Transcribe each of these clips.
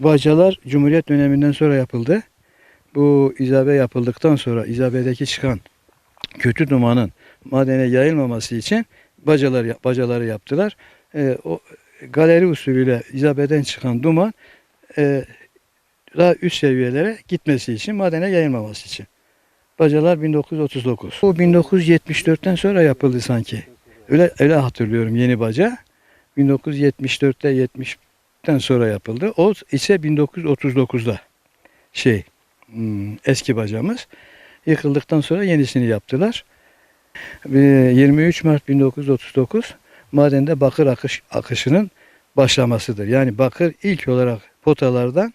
Bacalar Cumhuriyet döneminden sonra yapıldı. Bu izabe yapıldıktan sonra izabedeki çıkan kötü dumanın madene yayılmaması için bacalar bacaları yaptılar. Ee, o galeri usulüyle izabeden çıkan duman e, daha üst seviyelere gitmesi için madene yayılmaması için. Bacalar 1939. Bu 1974'ten sonra yapıldı sanki. Öyle öyle hatırlıyorum yeni baca. 1974'te 70'ten sonra yapıldı. O ise 1939'da şey hmm, eski bacamız. Yıkıldıktan sonra yenisini yaptılar. Ve 23 Mart 1939 madende bakır akış, akışının başlamasıdır. Yani bakır ilk olarak potalardan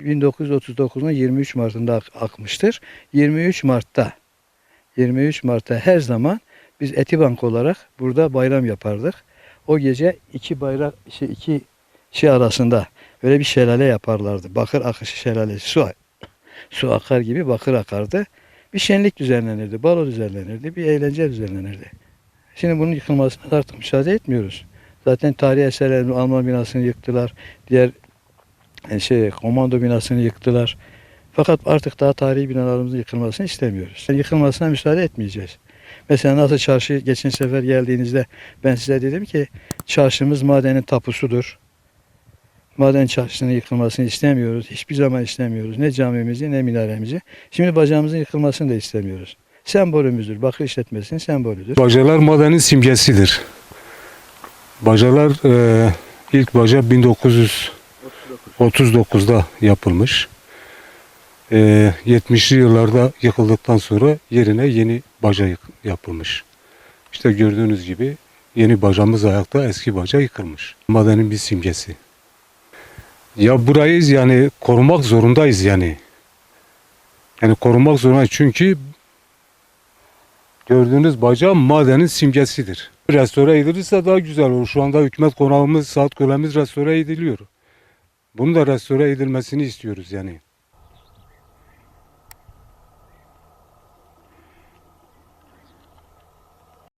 1939'un 23 Mart'ında ak- akmıştır. 23 Mart'ta 23 Mart'ta her zaman biz Etibank olarak burada bayram yapardık. O gece iki bayrak şey iki şey arasında böyle bir şelale yaparlardı. Bakır akışı şelalesi su su akar gibi bakır akardı. Bir şenlik düzenlenirdi, balo düzenlenirdi, bir eğlence düzenlenirdi. Şimdi bunun yıkılmasına artık müsaade etmiyoruz. Zaten tarihi eserlerin Alman binasını yıktılar. Diğer e, şey komando binasını yıktılar. Fakat artık daha tarihi binalarımızın yıkılmasını istemiyoruz. Yani yıkılmasına müsaade etmeyeceğiz. Mesela nasıl çarşı geçen sefer geldiğinizde ben size dedim ki çarşımız madenin tapusudur. Maden çarşısının yıkılmasını istemiyoruz. Hiçbir zaman istemiyoruz. Ne camimizi ne minaremizi. Şimdi bacağımızın yıkılmasını da istemiyoruz. Sembolümüzdür. Bakır işletmesinin sembolüdür. Bacalar madenin simgesidir. Bacalar e, ilk baca 1939'da yapılmış. E, 70'li yıllarda yıkıldıktan sonra yerine yeni baca yapılmış. İşte gördüğünüz gibi yeni bacamız ayakta, eski baca yıkılmış. Madenin bir simgesi. Ya burayı yani korumak zorundayız yani. Yani korumak zorundayız çünkü Gördüğünüz baca madenin simgesidir. Restore edilirse daha güzel olur. Şu anda hükümet konağımız, saat kulemiz restore ediliyor. Bunun da restore edilmesini istiyoruz yani.